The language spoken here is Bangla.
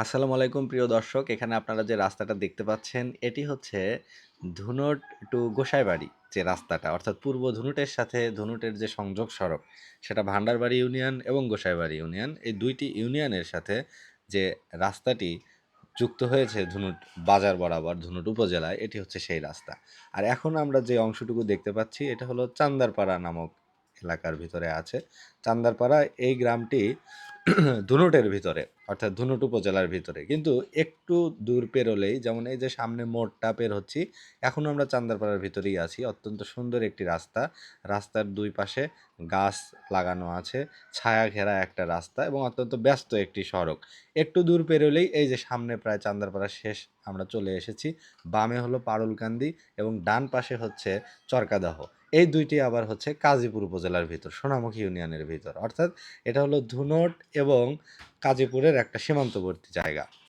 আসসালামু আলাইকুম, প্রিয় দর্শক। এখানে আপনারা যে রাস্তাটা দেখতে পাচ্ছেন, এটি হচ্ছে ধুনট টু গোসাইবাড়ি যে রাস্তাটা, অর্থাৎ পূর্ব ধুনুটের সাথে ধুনুটের যে সংযোগ সড়ক, সেটা ভান্ডারবাড়ি ইউনিয়ন এবং গোসাইবাড়ি ইউনিয়ন। এই দুইটি ইউনিয়নের সাথে যে রাস্তাটি যুক্ত হয়েছে ধুনুট বাজার বরাবর, ধুনুট উপজেলায়, এটি হচ্ছে সেই রাস্তা। আর এখন আমরা যে অংশটুকু দেখতে পাচ্ছি, এটা হলো চান্দারপাড়া নামক এলাকার ভিতরে আছে। চান্দারপাড়া এই গ্রামটি ধুনুটের ভিতরে। অর্থাৎ ধুনুট উপজেলার ভিতরে। কিন্তু একটু দূর পেরোলেই, যেমন এই যে সামনে মোড়টা পের হচ্ছি এখন আমরা চান্দারপাড়ার ভিতরেই আছি। অত্যন্ত সুন্দর একটি রাস্তা। রাস্তার দুই পাশে গাছ লাগানো আছে, ছায়া ঘেরা একটা রাস্তা এবং অত্যন্ত ব্যস্ত একটি সড়ক। একটু দূর পেরোলেই এই যে সামনে প্রায় চান্দারপাড়া শেষ আমরা চলে এসেছি, বামে হলো পারুলকান্দি এবং ডান পাশে হচ্ছে চরকাদাহ। এই দুইটি আবার হচ্ছে কাজীপুর উপজেলার ভিতর, সোনামুখী ইউনিয়নের ভিতর। অর্থাৎ এটা হলো ধুনট এবং কাজীপুরের একটা সীমান্তবর্তী জায়গা।